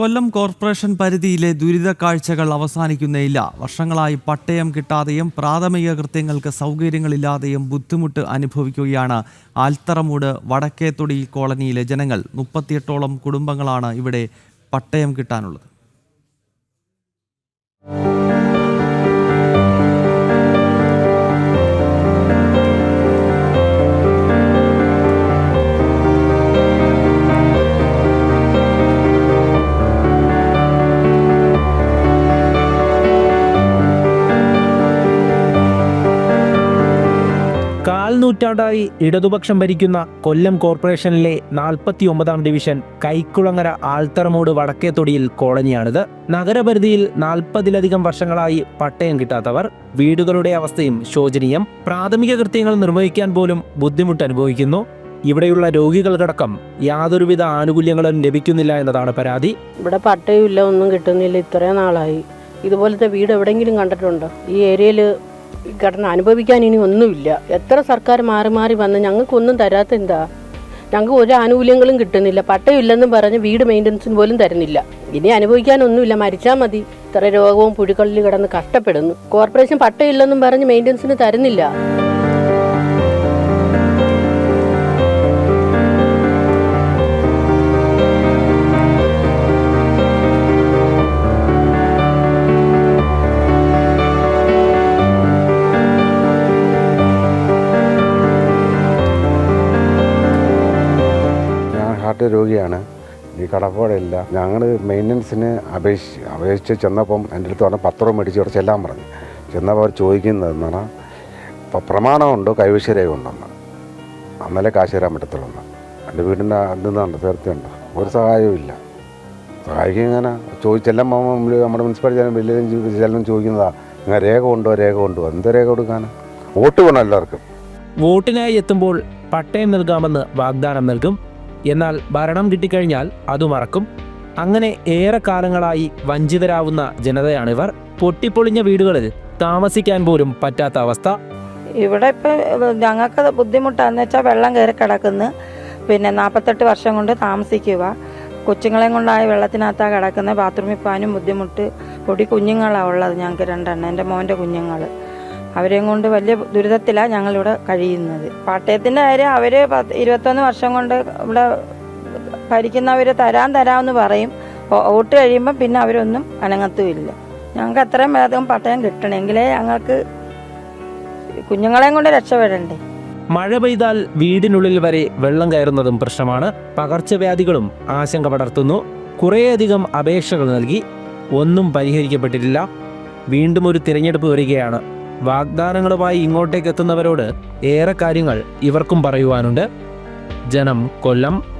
കൊല്ലം corporation പരിധിയിലെ ദുരിത കാഴ്ചകൾ അവസാനിക്കുന്നേയില്ല. വർഷങ്ങളായി പട്ടയം കിട്ടാതെയും പ്രാഥമിക കൃത്യങ്ങൾക്ക് സൗകര്യങ്ങളില്ലാതെയും ബുദ്ധിമുട്ട് അനുഭവിക്കുകയാണ് ആൽത്തറമൂട് വടക്കേത്തൊടി കോളനിയിലെ ജനങ്ങൾ. മുപ്പത്തിയെട്ടോളം കുടുംബങ്ങളാണ് ഇവിടെ പട്ടയം കിട്ടാനുള്ളത്. കാൽ നൂറ്റാണ്ടായി ഇടതുപക്ഷം ഭരിക്കുന്ന കൊല്ലം കോർപ്പറേഷനിലെ നാൽപ്പത്തി ഒമ്പതാം ഡിവിഷൻ കൈക്കുളങ്ങര ആൽത്തറമൂട് വടക്കേത്തൊടിയിൽ കോളനിയാണിത്. നഗരപരിധിയിൽ നാൽപ്പതിലധികം വർഷങ്ങളായി പട്ടയം കിട്ടാത്തവർ വീടുകളുടെ അവസ്ഥയും ശോചനീയം പ്രാഥമിക കൃത്യങ്ങൾ നിർവഹിക്കാൻ പോലും ബുദ്ധിമുട്ട് അനുഭവിക്കുന്നു. ഇവിടെയുള്ള രോഗികൾക്കടക്കം യാതൊരുവിധ ആനുകൂല്യങ്ങളും ലഭിക്കുന്നില്ല എന്നതാണ് പരാതി. ഇവിടെ പട്ടയമില്ല ഒന്നും കിട്ടുന്നില്ല ഇത്രയും നാളായി. ഇതുപോലത്തെ വീട് എവിടെയെങ്കിലും കണ്ടിട്ടുണ്ടോ? ഈ ഏരിയയിൽ കിടന്ന് അനുഭവിക്കാൻ ഇനി ഒന്നുമില്ല. എത്ര സർക്കാർ മാറി മാറി വന്ന് ഞങ്ങൾക്കൊന്നും തരാത്ത എന്താ? ഞങ്ങൾക്ക് ഒരു ആനുകൂല്യങ്ങളും കിട്ടുന്നില്ല. പട്ടയമില്ലെന്നും പറഞ്ഞ് വീട് മെയിന്റനൻസിന് പോലും തരുന്നില്ല. ഇനി അനുഭവിക്കാനൊന്നുമില്ല. മരിച്ചാൽ മതി. ഇത്ര രോഗവും പുഴുക്കളിൽ കിടന്ന് കഷ്ടപ്പെടുന്നു. കോർപ്പറേഷൻ പട്ടയമില്ലെന്നും പറഞ്ഞ് മെയിന്റനൻസിന് തരുന്നില്ല. ഹാർട്ട് രോഗിയാണ്. ഈ കടപ്പാടില്ല. ഞങ്ങൾ മെയിന്റനൻസിന് അപേക്ഷ അപേക്ഷിച്ച് ചെന്നപ്പം എന്റെ അടുത്ത് പറഞ്ഞ പത്രം മേടിച്ച് ഇവിടെ ചെല്ലാൻ പറഞ്ഞു. ചെന്നപ്പോൾ അവർ ചോദിക്കുന്നത് എന്നാണ് പ്രമാണമുണ്ടോ? കൈവശരേഖ ഉണ്ടെന്ന് അന്നലെ കാശ് തരാൻ പറ്റത്തുള്ളൂ എന്റെ വീടിന്റെ നിന്നാണ് തീർച്ചയുണ്ട് ഒരു സഹായവും ഇല്ല. സഹായിക്കും ഇങ്ങനെ ചോദിച്ചെല്ലാം നമ്മുടെ മുനിസിപ്പാലിറ്റി വലിയ ചെല്ലും ചോദിക്കുന്നതാ. നിങ്ങൾ രേഖ ഉണ്ടോ രേഖ ഉണ്ടോ എന്ത് രേഖ കൊടുക്കാൻ? വോട്ട് വേണം എല്ലാവർക്കും. വോട്ടിനായി എത്തുമ്പോൾ പട്ടയം നൽകാമെന്ന് വാഗ്ദാനം നൽകും എന്നാൽ ഭരണം കിട്ടിക്കഴിഞ്ഞാൽ അത് മറക്കും. അങ്ങനെ ഏറെ കാലങ്ങളായി വഞ്ചിതരാവുന്ന ജനതയാണിവർ പൊട്ടിപ്പൊളിഞ്ഞ വീടുകളിൽ താമസിക്കാൻ പോലും പറ്റാത്ത അവസ്ഥ. ഇവിടെ ഇപ്പം ഞങ്ങൾക്ക് ബുദ്ധിമുട്ടാന്ന് വെച്ചാൽ വെള്ളം കയറി കിടക്കുന്നു. പിന്നെ നാൽപ്പത്തെട്ട് വർഷം കൊണ്ട് താമസിക്കുക. കൊച്ചുങ്ങളെയും കൊണ്ടായ വെള്ളത്തിനകത്താണ് കിടക്കുന്നത്. ബാത്റൂമിൽ പോകാനും ബുദ്ധിമുട്ട്. പൊടി കുഞ്ഞുങ്ങളാണ് ഉള്ളത് ഞങ്ങൾക്ക് രണ്ടെണ്ണം. എന്റെ മോന്റെ കുഞ്ഞുങ്ങൾ. അവരെയും കൊണ്ട് വലിയ ദുരിതത്തിലാണ് ഞങ്ങളിവിടെ കഴിയുന്നത്. പാട്ടയത്തിന്റെ കാര്യം അവർ ഇരുപത്തൊന്ന് വർഷം കൊണ്ട് ഇവിടെ ഭരിക്കുന്നവർ തരാൻ തരാമെന്ന് പറയും. വോട്ട് കഴിയുമ്പം പിന്നെ അവരൊന്നും അനങ്ങത്തുമില്ല. ഞങ്ങൾക്ക് അത്രയും വേഗം പട്ടയം കിട്ടണമെങ്കിലേ ഞങ്ങൾക്ക് കുഞ്ഞുങ്ങളെയും കൊണ്ട് രക്ഷപ്പെടണ്ടേ. മഴ പെയ്താൽ വീടിനുള്ളിൽ വരെ വെള്ളം കയറുന്നതും പ്രശ്നമാണ്. പകർച്ചവ്യാധികളും ആശങ്ക പടർത്തുന്നു. കുറേയധികം അപേക്ഷകൾ നൽകി. ഒന്നും പരിഹരിക്കപ്പെട്ടിട്ടില്ല. വീണ്ടും ഒരു തിരഞ്ഞെടുപ്പ് വരികയാണ്. വാഗ്ദാനങ്ങളുമായി ഇങ്ങോട്ടേക്ക് എത്തുന്നവരോട് ഏറെ കാര്യങ്ങൾ ഇവർക്കും പറയുവാനുണ്ട്. ജനം കൊല്ലം